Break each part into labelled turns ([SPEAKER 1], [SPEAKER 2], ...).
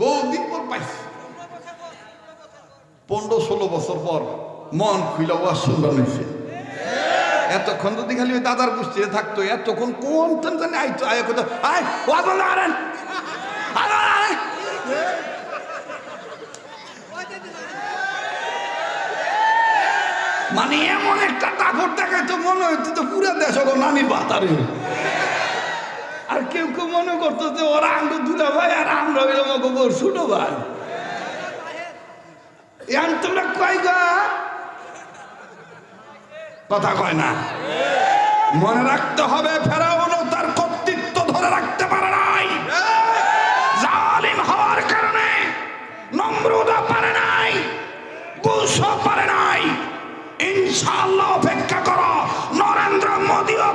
[SPEAKER 1] বহুদিন পর পাইছি। পনেরো ষোলো বছর পর মন খুইলা ওয়াজ শুনবার হয়েছে এতক্ষণ যদি খালি ওই দাদার গোষ্ঠীতে থাকতো, এতক্ষণ কোন জানি আইতো, আয় কোথাও, আয় ওয়াজ আয়। মানে এমন একটা টাকর দেখাইতো, মনে হইতো তো পুরা দেশ নানির বাতারে আর কেউ কেউ মনে করতো যে ওরা আঙ্গু দুলা ভাই আর আমরা হইলাম ওর ছোট ভাই। ইয়ান, তোমরা কয় গা? কথা কয় না। মনে রাখতে হবে, ফেরাউনও তার কর্তৃত্ব ধরে রাখতে পারে নাই। জালিম হওয়ার কারণে নম্রতা পারে নাই বুঝও পারে নাই। ইনশাআল্লাহ অপেক্ষা করো, নরেন্দ্র মোদীও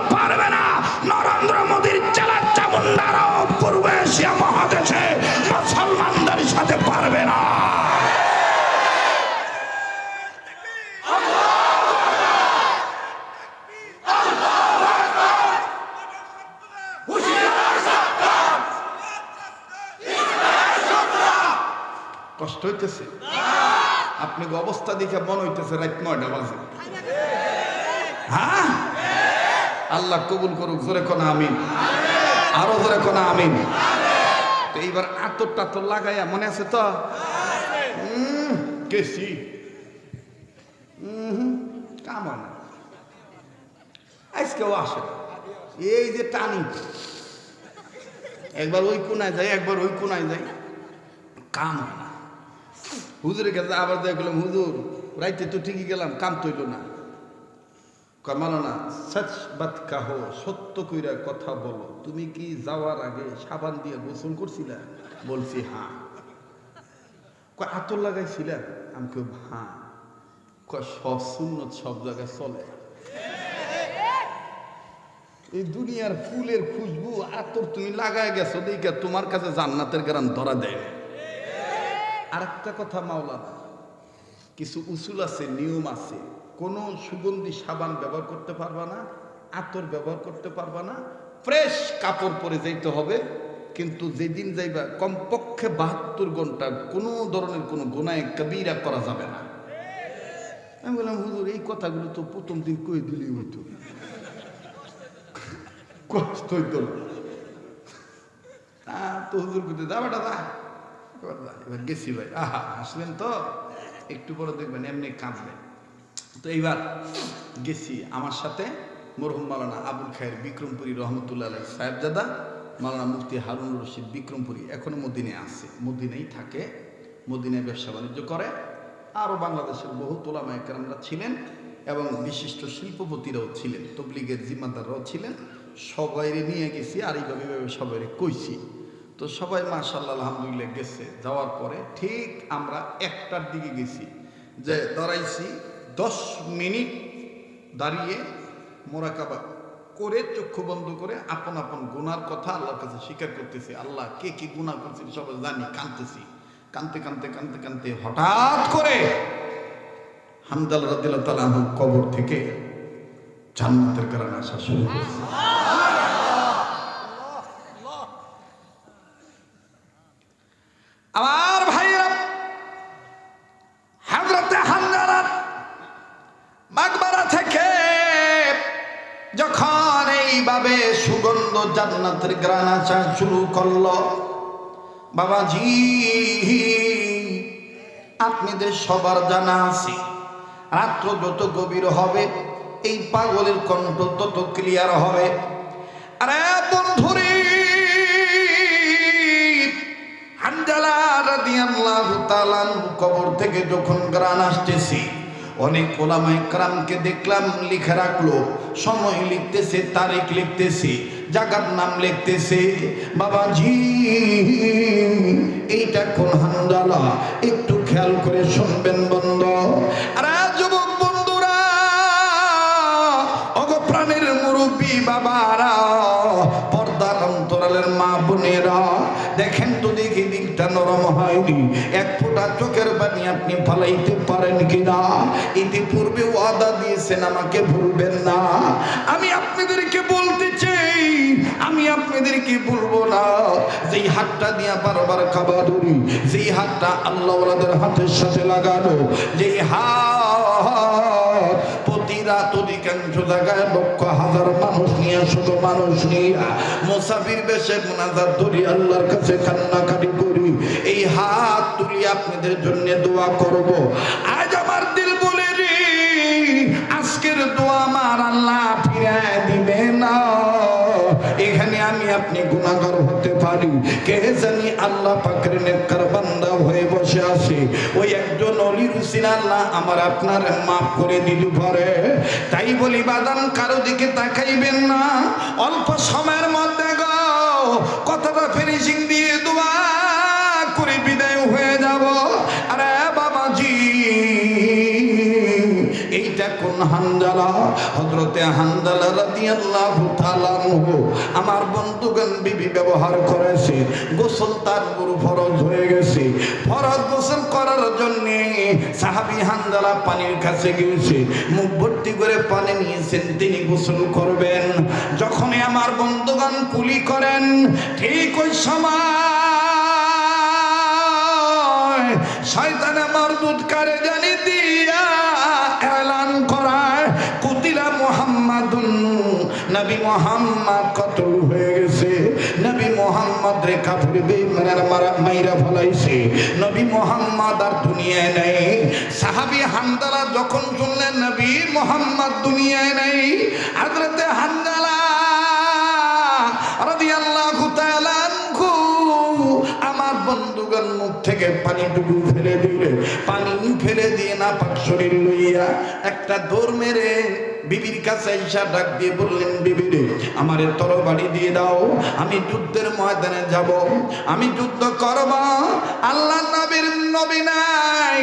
[SPEAKER 1] আপনি অবস্থা দেখে মনে হইতেছে রাত নয়টা বাজে। হ্যাঁ? আল্লাহ কবুল করুক জোরে কোনা আমিন। আরও জোরে কোনা আমিন। তো এইবার আতর টাতর লাগাইয়া মনে আছে তো? উম, কাম আজকেও আসে। এই যে টানি। একবার ওই কোনায় যাই একবার ওই কোনায় যাই কাম হুজুরের কাছে আবার দেখ গেলাম হুজুর, রাইতে তো ঠিকই গেলাম, কাম তৈল না। কমালো না, সচ বাত কাহো, সত্য কইরা কথা বলো। তুমি কি যাওয়ার আগে সাবান দিয়ে গোসল করছিলা? বলছি হ্যাঁ। কয়, আতর লাগাইছিলা? আমি কেউ হ্যাঁ। কয় শূন্য সব জায়গায় চলে। এই দুনিয়ার ফুলের খুশবু আতর তুমি লাগায় গেছো, দেখে তোমার কাছে জান্নাতের গ্রাম ধরা দেয় না। আর একটা কথা মাওলানা, কিছু উসুল আছে, নিয়ম আছে। কোনো সুগন্ধি সাবান ব্যবহার করতে পারবা না, আতর ব্যবহার করতে পারবা না, ফ্রেশ কাপড় পরে যাইতে হবে, কিন্তু যেদিন যাইবা কমপক্ষে বাহাত্তর ঘণ্টা কোনো ধরনের কোনো গুনায় কবিরা করা যাবে না। আমি বললাম, হুজুর, এই কথাগুলো তো প্রথম দিন কই দিলেই হইতো? কষ্ট হইতো না। তো হুজুর দা বেটা দা এবার গেছি ভাই। আহা, আসবেন তো? একটু পরে দেখবেন এমনি কাঁদবেন তো এইবার গেছি আমার সাথে মরহুম মালানা আবুল খায়ের বিক্রমপুরী রহমতুল্লাহ সাহেবজাদা, মালানা মুফতি হারুন রশিদ বিক্রমপুরী এখনও মদিনে আছে। মদিনেই থাকে মদিনায় ব্যবসা বাণিজ্য করে। আরও বাংলাদেশের বহু তোলামা একরামরা ছিলেন এবং বিশিষ্ট শিল্পপতিরাও ছিলেন, তবলিগের জিম্মাদাররাও ছিলেন। সবাইরে নিয়ে গেছি আর এইভাবে সবাইরে কইছি। তো সবাই মাশাল্লাহ আলহামদুলিল্লাহ গেছে। যাওয়ার পরে ঠিক আমরা একটার দিকে গেছি, যে দাঁড়াইছি দশ মিনিট দাঁড়িয়ে মোরাকাবা করে চক্ষু বন্ধ করে আপন আপন গুনার কথা আল্লাহর কাছে স্বীকার করতেছি। আল্লাহ কে কি গুনাহ করছি সবাই জানি কানতেছি কানতে কানতে কানতে কানতে হঠাৎ করে হামদাল রাদিল্লাহ তালা কবর থেকে জান্নাতের কারণে আসা শুরু করছে আমার ভাইরা হাজরতে হামদালার মাকবারা থেকে যখন এইভাবে সুগন্ধ জান্নাতের গ্রান আসা শুরু করল বাবাজি, আপনাদের সবার জানা আছে, রাত্র যত গভীর হবে, এই পাগলের কণ্ঠ তত ক্লিয়ার হবে। আরে বন্ধুরে হানজালা রাদিয়াল্লাহু কবর থেকে যখন গ্রান আসতেছে অনেক ওলামাই ক্রামকে দেখলাম, লিখে রাখল, সময় লিখতেছে, তারিখ লিখতেছে, জাগার নাম লিখতেছে বাবা বাবাজি, এইটা কোন হানজালা একটু খেয়াল করে শুনবেন বন্ধ। আরে যুবক বন্ধুরা, অগ প্রাণের মুরব্বী বাবারা নরম হয়নি। এক ফোঁটা চোখের পানি আপনি ফালাইতে পারেন কিনা? ইতিপূর্বে ওয়াদা দিয়েছেন, আমাকে ভুলবেন না। আমি আপনাদেরকে বলতে চাই, আমি আপনাদেরকে বলব না। যেই হাতটা দিয়া বারবার খাবার ধরি, যেই হাতটা আল্লাহ হাতের সাথে লাগানো, যেই হাত লক্ষ হাজার মানুষ নিয়ে মানুষ নিয়ে মোনাজার আল্লাহর কাছে কান্নাকাটি এই হাত তুলি আপনাদের জন্য দোয়া করব। আজ আমি আপনি গুণাগার হতে পারি। কে জানি আল্লাহ পাকের নেককার বান্দা হয়ে বসে আছে। ওই একজন অলির আল্লাহ আমার আপনার মাফ করে দিল পারে। তাই বলি, বাদাম কারও দিকে তাকাইবেন না। অল্প সময়ের মধ্যে গো, কথাটা ফিনিশিং দিয়ে দোয়া করে কোন হানজালা হজরতে হানজালা তাআলা আনহু, আমার বন্ধুগণ বিবি ব্যবহার করেছে, গোসল তার উপর ফরজ হয়ে গেছে। ফরজ গোসল করার জন্য সাহাবী হানজালা পানির কাছে গিয়েছে, মুখ ভর্তি করে পানি নিয়েছেন, তিনি গোসল করবেন। যখনই আমার বন্ধুগণ কুলি করেন, ঠিক ওই সময় শয়তানে মরদুদ কারে জানি দিয়া মুহাম্মদ কতল হয়ে গেছে। নবী মুহাম্মদ রে কাফির বেঈমানের মারা, মাইরা ফলাইছে। নবী মুহাম্মদ আর দুনিয়ায় নেই। সাহাবী হানদালা যখন শুনলেন, নবী মুহাম্মদ দুনিয়ায় নেই। হযরতে হানদালা রাদিয়াল্লাহু তাআলা আমার বন্ধুগণ মুখ থেকে পানি টুকু ফেলে দিলে। পানি ফেলে দিয়ে না পাক শরীর লইয়া একটা দৌড় মেরে বিবির কাছে ঈশা ডাক দিয়ে বললেন বিবিরে আমারে তরবারি দিয়ে দাও, আমি যুদ্ধের ময়দানে যাব, আমি যুদ্ধ করব। আল্লাহ নবীর নবী নাই,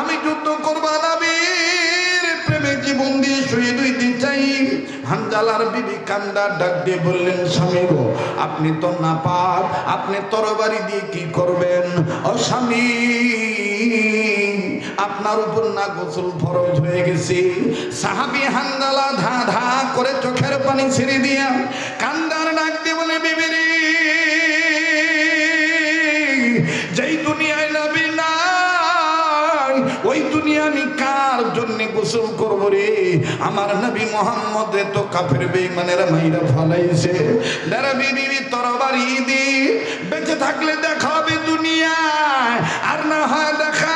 [SPEAKER 1] আমি যুদ্ধ করব নবীর প্রেমে জীবন দিয়ে শহীদ হইতে চাই। হানজালার বিবি কান্দার ডাক দিয়ে বললেন, স্বামী গো, আপনি তো না পাক আপনি তরবারি দিয়ে কি করবেন? ও স্বামী আপনার উপর না গোসল ফরজ হয়ে গেছে। সাহাবি হানজালা ধা ধা করে চোখের পানি ছেড়ে দিয়া কান্দার ডাক দিয়ে বলে বিবিরি যেই দুনিয়ায় নবী নাই, ওই দুনিয়া আমি কার জন্য গোসল করব রে? আমার নবী মোহাম্মদ রে তো কাফের বেঈমানের মাইরা ফলাইছে। দাঁড়া বিবি তরবারি দি। বেঁচে থাকলে দেখা হবে দুনিয়ায়, আর না হয় দেখা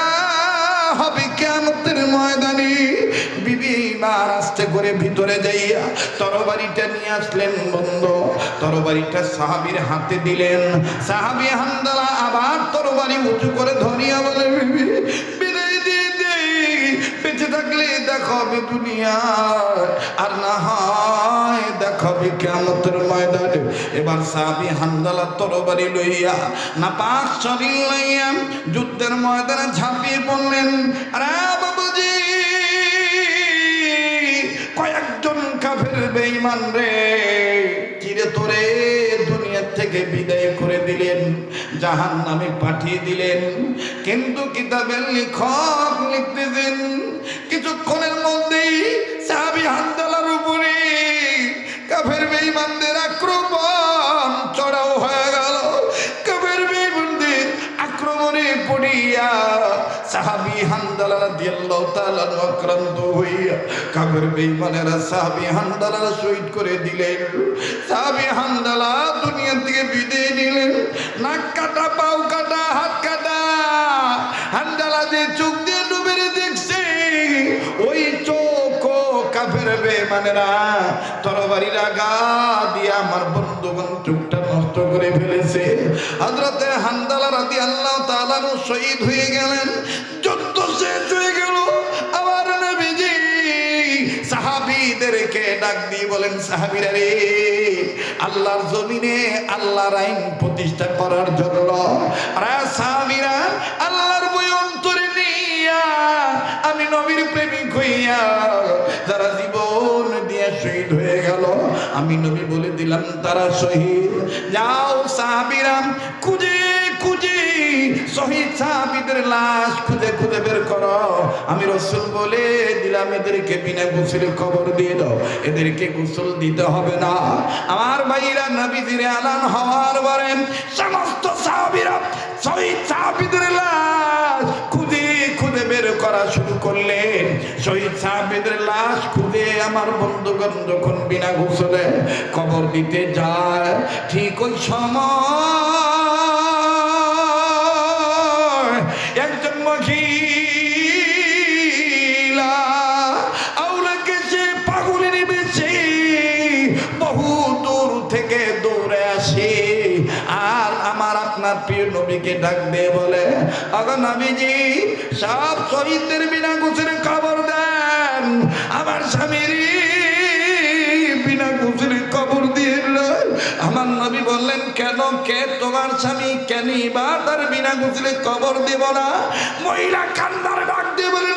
[SPEAKER 1] ময়দানে বিবি এইবার আস্তে করে ভিতরে যাইয়া তরবারিটা নিয়ে আসলেন বন্ধ। তরবারিটা সাহাবীর হাতে দিলেন। সাহাবী হামদালা আবার তরবারি উঁচু করে ধরিয়া বলে বিবি ঝাঁপিয়ে পড়লেন। আরে কয়েকজন কাফের বেঈমান রে, চিরে তোরে দুনিয়া থেকে বিদায় করে দিলেন জাহান নামে পাঠিয়ে দিলেন। কিন্তু কিতাবের লেখক লিখতেছেন, কিছুক্ষণের মধ্যেই সাহাবি হান্দালার উপরে কাফের বেঈমানদের আক্রমণ সাহাবি হান্দালা তাআলা আক্রান্ত হইয়া কাফের বেঈমানেরা সাহাবি হান্দালা শহীদ করে দিলেন। সাহাবি হান্দালা দুনিয়া থেকে বিদায় নিলেন। নাক কাটা, পাও কাটা, হাত কাটা হান্দালা যে চোখ দিয়ে ডুবে দেখছে, ওই চোখ কাফের বেঈমানেরা তরবারির আগা দিয়ে আমার বন্ধুগণ চোখটা নষ্ট করে ফেলেছে। হযরতে হান্দালা রাদিয়াল্লাহু তাআলা শহীদ হয়ে গেলেন। যুদ্ধ শেষ হয়ে গেল। আবার নবীজি সাহাবিদেরকে ডাক দিয়ে বলেন, সাহাবিরা রে, আল্লাহর জমিনে আল্লাহর আইন প্রতিষ্ঠা করার জন্য সাহাবীরা আল্লাহর বই অন্তরে নিয়া আমি নবীর প্রেমিক হইয়া যারা জীবন দিয়ে শহীদ হয়ে গেল আমি নবী বলে দিলাম, তারা শহীদ। যাও সাহাবীরা খুঁজে খুঁজে। শহীদ সাহাবিদের লাশ খুঁজে খুঁজে বের করো। আমি রসুল বলে দিলাম, এদেরকে বিনা গোসলে কবর দিয়ে দাও। এদেরকে গোসল দিতে হবে না। আমার ভাইরা নবীজিরে আলান হওয়ার পরে সমস্ত সাহাবিরা শহীদ সাহাবিদের লাশ খুঁজে খুঁজে বের করা শুরু করলেন। আমার যখন বিনা ঘুষলে কবর দিতে যায় ঠিক ওই সময় প্রিয় নবীকে ডাক দিয়ে বলে, আগা নবীজি সব শহীদদের বিনা গোসলে খবর দেন। আমার স্বামীর নবী বললেন, কেন, কে? তোমার স্বামী কেন বিনা গোসলে কবর দেব না? মহিলা কান্দার ডাক দিয়ে বলে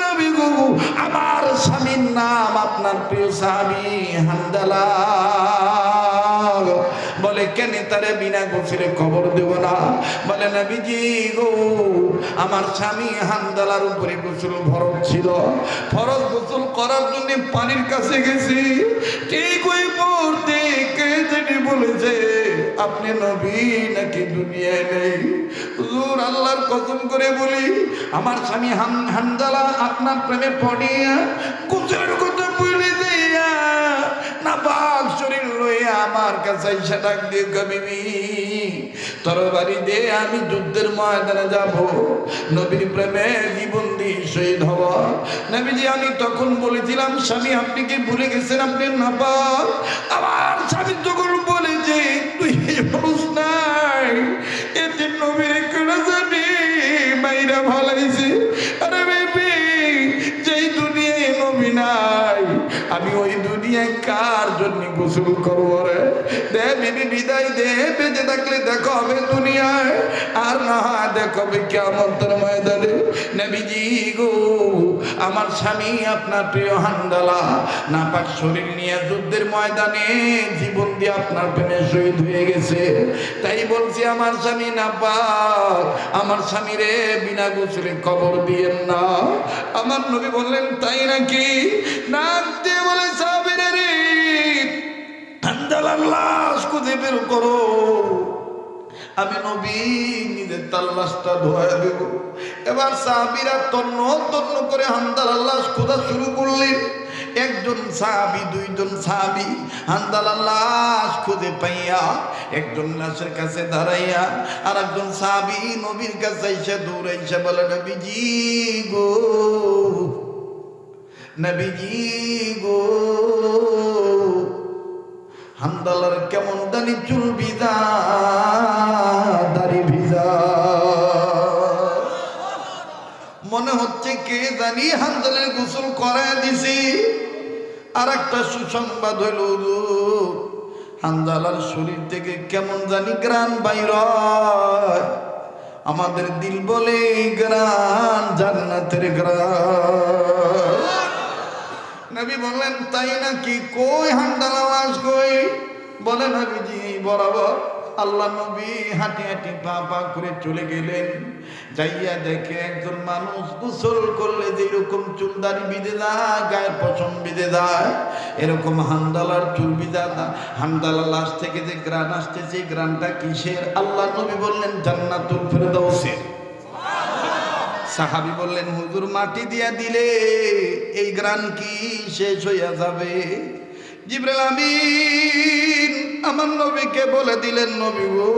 [SPEAKER 1] আমার স্বামীর নাম আপনার প্রিয় স্বামী হান্দালা। তারে বিনা গোসলে খবর দেব না। বলে নবীজি গো, আমার স্বামী হান্দালার উপরে গোসল ফরজ ছিল। ফরজ গোসল করার জন্য পানির কাছে গেছি। ঠিক ওই মুহূর্তে কে যেটি বলেছে, আপনি নবী নাকি দুনিয়ায় নেই? হুজুর আল্লাহর কসম করে বলি, আমার স্বামী হানজালা আপনার প্রেমে পড়িয়া গোসলের কথা বলে দিয়া না বাঘ আমার কাছে এসে ডাক কবিবি তরবারি দে আমি যুদ্ধের ময়দানে যাব। নবীর প্রেমে জীবন দিয়ে শহীদ হব। নবীজি, আমি তখন বলেছিলাম, স্বামী, আপনি কি ভুলে গেছেন? আপনি নাপাক আমার স্বামী তখন বলেছে তুই মানুষ নাই। এতে নবীর জানি, মাইরা ভালাইছে। আরে বেবি, যেই দুনিয়ায় নবী নাই, আমি ওই দুনিয়ায় কার জন্য গোসল করব রে? দে, বিবি, বিদায় দে। বেঁচে থাকলে দেখা হবে দুনিয়ায়। আর না দেখা হবে কেমন ময়দানে। নবীজি গো, আমার স্বামী আপনার প্রিয় হান্দালা। নাপাক শরীর নিয়ে যুদ্ধের ময়দানে জীবন দিয়ে আপনার প্রেমে শহীদ হয়ে গেছে। তাই বলছি আমার স্বামী নাপাক, আমার স্বামীরে বিনা গোসলে কবর দিয়েন না। আমার নবী বললেন, তাই নাকি? দিয়ে বলে সাবিরে রে লাশ খুঁজে বের করো। আমি নবী, নিজের তাল্লাশটা ধোয়া দেব। এবার সাহাবিরা তন্ন তন্ন করে হান্দাল আল্লাহ খোঁজা শুরু করলেন। একজন সাহাবি, দুইজন সাহাবি হান্দাল লাশ খুঁজে পাইয়া একজন লাশের কাছে দাঁড়াইয়া আর একজন সাহাবি নবীর কাছে এসে দৌড়াইছে বলে, নবীজি গো, নবীজি হান্দালার কেমন দানি চুল ভিজা, দাড়ি ভিজা। মনে হচ্ছে কে জানি হান্দালের গোসল করায় দিছি। আর একটা সুসংবাদ হইল হান্দালার শরীর থেকে কেমন জানি গ্রান বাইর আমাদের দিল বলে, গ্রান জান্নাতের গ্রান। নবী বললেন, তাই নাকি কই হান্ডালা লাশ কই? বলে নবীজি, বরাবর আল্লাহ নবী হাঁটি হাঁটি পা পা করে চলে গেলেন। যাইয়া দেখে একজন মানুষ গোসল করলে যেরকম চুলদারি বিঁধে যায় গায়ের পশম বিঁধে দেয়, এরকম হান্দালার চুল বিঁধা হান্দালা লাশ থেকে যে গ্রান আসতেছে গ্রানটা কিসের? আল্লাহ নবী বললেন, জান্নাতুল ফেরদাউসের। সাহাবি বললেন, হুজুর মাটি দিয়া দিলে এই গ্রান কি শেষ হইয়া যাবে? জিব্রাইল আমিন আমার নবীকে বলে দিলেন, নবী গো,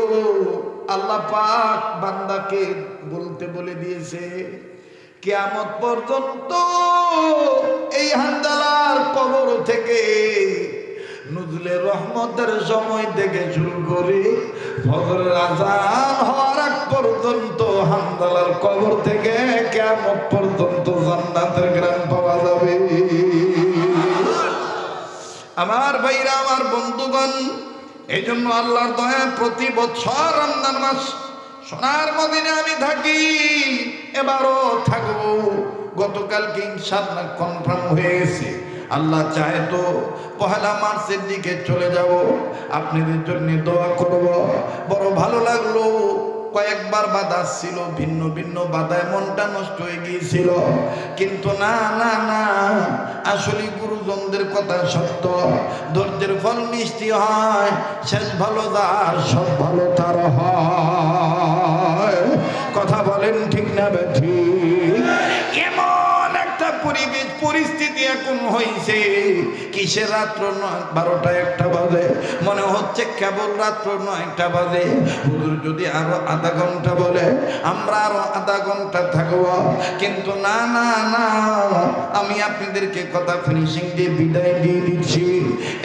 [SPEAKER 1] আল্লাহ পাক বান্দাকে বলতে বলে দিয়েছে, কিয়ামত পর্যন্ত এই হান্দালার কবর থেকে নজলে রহমতের সময় থেকে শুরু করে ফজরের আজান পর্যন্ত হামদালার কবর থেকে কেমন পর্যন্ত জান্নাতের গ্রাম পাওয়া যাবে। আমার ভাইরা, আমার বন্ধুগণ এই জন্য আল্লাহর দয়া প্রতি বছর রমজান মাস সোনার মদিনে আমি থাকি, এবারও থাকব। গতকালকে ইনশাল্লাহ কনফার্ম হয়ে গেছে আল্লাহ চায় তো পহেলা মার্চের দিকে চলে যাব। আপনাদের জন্য দোয়া করব। বড় ভালো লাগল। কয়েকবার বাধা ছিল, ভিন্ন ভিন্ন বাধায় মনটা নষ্ট হয়ে গিয়েছিল। কিন্তু না না না, আসলে গুরুজনদের কথা সত্য। ধৈর্যের ফল মিষ্টি হয়, শেষ ভালো যার, সব ভালো তার হয়। কথা বলেন ঠিক না ঠিক? পরিবেশ পরিস্থিতি এখন হয়েছে কিসের রাত্র নয়? বারোটা একটা বাজে। মনে হচ্ছে কেবল রাত্র নয়টা বাজে। হুজুর যদি আরও আধা ঘণ্টা বলে, আমরা আরও আধা ঘণ্টা থাকব। কিন্তু না না না, আমি আপনাদেরকে কথা ফিনিশিং দিয়ে বিদায় দিয়ে দিচ্ছি।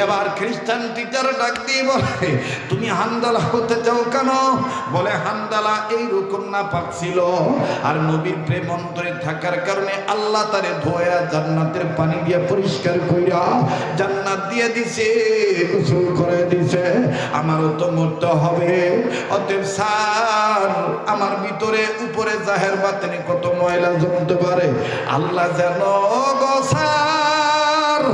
[SPEAKER 1] এবার খ্রিস্টান টিচার ডাক দিয়ে বলে, তুমি হান্দালা হতে চাও কেন? বলে হান্দালা এইরকম না পাচ্ছিল আর নবীর প্রেম অন্তরে থাকার কারণে আল্লাহ তারে ধোয়া জান্নাতের পানি দিয়ে পরিষ্কার কইরা জান্নাত দিয়ে দিছে, গোসল করে দিছে। আমারও তো মরতে হবে। অতএব সার আমার ভিতরে উপরে জাহের বাতেনে কত ময়লা জমতে পারে? আল্লাহ যেন গো স্যার আল্লাহর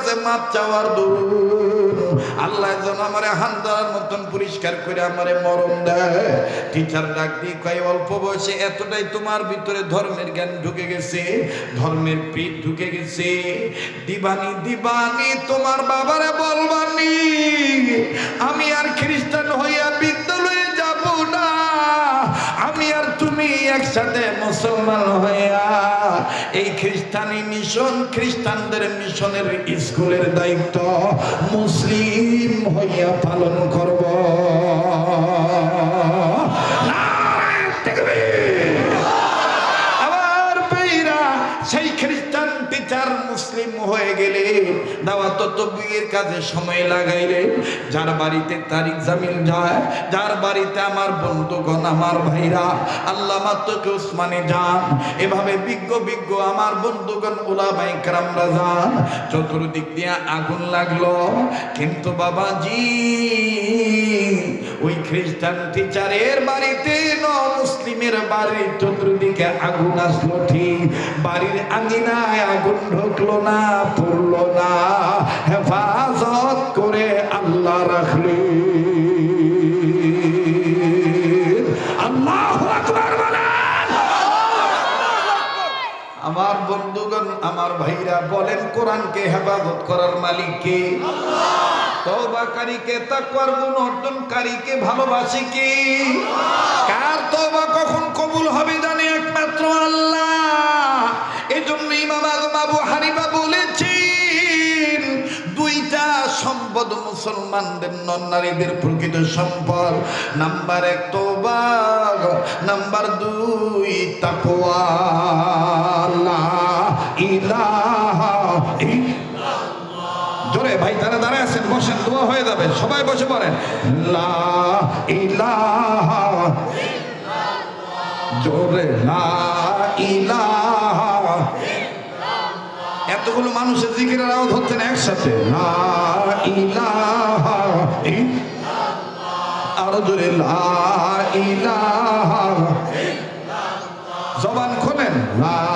[SPEAKER 1] কাছে মাপ চাওয়ার দরুন। আল্লাহ যেন আমারে হান্দার মতন পরিষ্কার করে আমারে মরণ দেয়। টিচার ডাক দিয়ে কয়, অল্প বয়সে এতটাই তোমার ভিতরে ধর্মের জ্ঞান ঢুকে গেছে, ধর্মের পিঠ ঢুকে গেছে। দিবানি দিবানি, তোমার বাবারে বলবানি। আমি আর খ্রিস্টান হইয়া বিদ্যালয়ে একসাথে মুসলমান হইয়া এই খ্রিস্টানি মিশন খ্রিস্টানদের মিশনের স্কুলের দায়িত্ব মুসলিম হইয়া পালন করব। মুসলিম হয়ে গেলে দাওয়াত তবলিগের কাজে সময় লাগাইলে যার বাড়িতে তারিক জামিল যায়, যার বাড়িতে আমার বন্ধুগণ, আমার ভাইরা আল্লাহ মাত্রকে উসমানে যান, এভাবে বিজ্ঞ বিজ্ঞ আমার বন্ধুগণ ওলামাই কারামরা যান। চতুর্দিক দিয়ে আগুন লাগল, কিন্তু বাবাজি ওই খ্রিস্টান টিচারের বাড়িতে ন মুসলিমের বাড়ির চতুর্দিকে আগুন আসলো ঠিক। বাড়ির আঙিনায় আগুন ঢুকলো না, পড়ল না। হেফাজত করে আল্লাহ রাখলি। আল্লাহ আমার বন্ধুগণ, আমার ভাইরা বলেন কোরআনকে হেফাজত করার মালিক কে? তওবাকারীকে তাকওয়ার গুণ অর্জনকারীকে ভালোবাসি কি? কার তওবা কখন কবুল হবে জানে একমাত্র আল্লাহ? এজন্য ইমাম আজম আবু হানিফা বলেছেন, দুইটা সম্পদ মুসলমানদের নন নারীদের প্রকৃত সম্পদ। নাম্বার এক তোবা নাম্বার দুই তাকওয়া। ইলাহা জোরে ভাই, তারা দাঁড়ায় আছেন, বসেন, দোয়া হয়ে যাবে, সবাই বসে পড়েন। জোরে এতগুলো মানুষের জিকিরের আওয়াজ হচ্ছে না একসাথে। আরও জোরে, লা জবান খোলেন, লা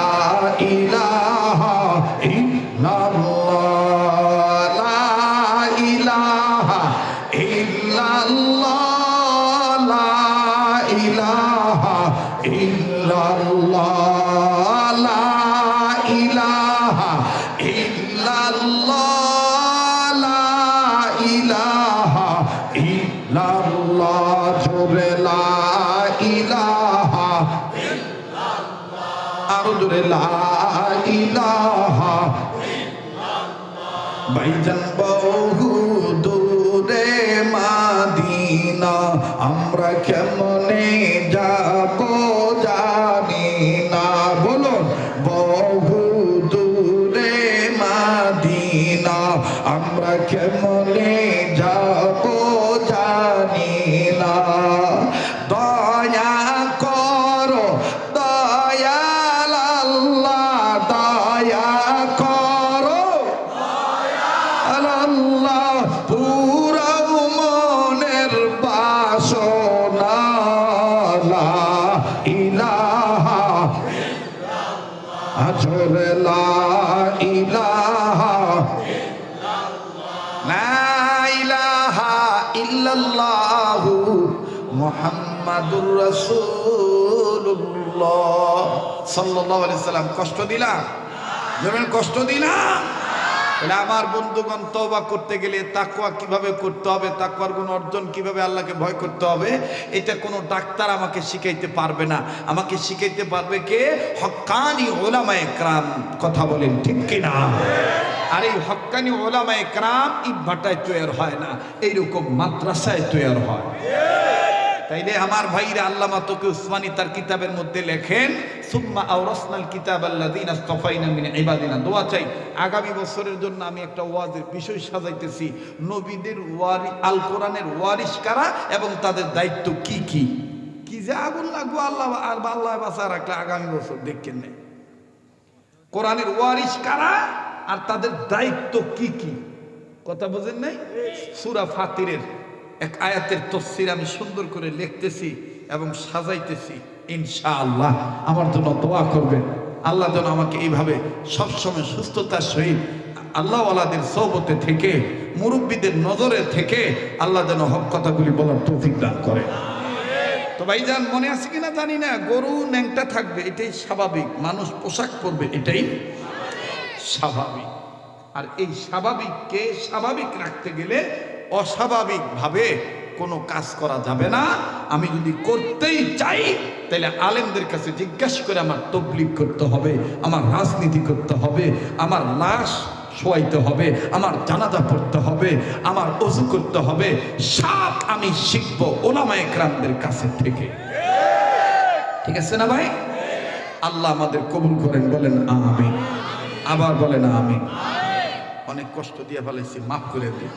[SPEAKER 1] আমরা কেমনে যাব জানি কষ্ট দিলাম কষ্ট দিলাম আমার বন্ধুগণ তওবা করতে গেলে তাকুয়া কীভাবে করতে হবে, তাকওয়ার গুণ অর্জন কীভাবে আল্লাহকে ভয় করতে হবে, এটা কোনো ডাক্তার আমাকে শিখাইতে পারবে না। আমাকে শিখাইতে পারবে কে? হক্কানি ওলামায় ক্রাম কথা বলেন ঠিক কিনা? আর এই হক্কানি ওলামায়ে ক্রাম ইট ভাটায় তৈরি হয় না, এইরকম মাদ্রাসায় তৈরি হয়। তাইলে আমার ভাইরা আল্লামা তোকে উসমানী তার কিতাবের মধ্যে লেখেন, সুম্মা আওরাসনাল কিতাব আল্লাযীনা ইসতাফাইনা মিন ইবাদিনা। দোয়া চাই, আগামী বছরের জন্য আমি একটা ওয়াজের বিষয় সাজাইতেছি। নবীদের ওয়ারি আল কোরআনের ওয়ারিশ কারা এবং তাদের দায়িত্ব কি কি? কি যে আগুন লাগবো আল্লাহ, আর আল্লাহ বাসা রাখলে আগামী বছর দেখেন নাই। কোরআনের ওয়ারিশ কারা? আর তাদের দায়িত্ব কি কি? কথা বোঝেন নাই? সুরা ফাতিরের এক আয়াতের তফসির আমি সুন্দর করে লিখতেছি এবং সাজাইতেছি, ইনশাআল্লাহ। আমার জন্য দোয়া করবেন। আল্লাহ যেন আমাকে এইভাবে সবসময় সুস্থতার সহিত আল্লাহওয়ালাদের সৌবতে থেকে, মুরব্বীদের নজরে থেকে আল্লাহ যেন হক কথাগুলি বলার তৌফিক দান করে। তো ভাইজান, মনে আছে কিনা? জানি না। গরু, ন্যাংটা থাকবে, এটাই স্বাভাবিক। মানুষ পোশাক পরবে, এটাই স্বাভাবিক। আর এই স্বাভাবিককে স্বাভাবিক রাখতে গেলে অস্বাভাবিকভাবে কোনো কাজ করা যাবে না। আমি যদি করতেই চাই, তাহলে আলেমদের কাছে জিজ্ঞাসা করে আমার তবলিগ করতে হবে, আমার রাজনীতি করতে হবে, আমার লাশ শোয়াইতে হবে, আমার জানাজা পড়তে হবে, আমার অজু করতে হবে, সব আমি শিখব ওলামা একরামদের কাছে থেকে। ঠিক আছে না ভাই? আল্লাহ আমাদের কবুল করেন, বলেন আমি আবার বলে না আমি অনেক কষ্ট দিয়ে ফেলেছি মাফ করে দিই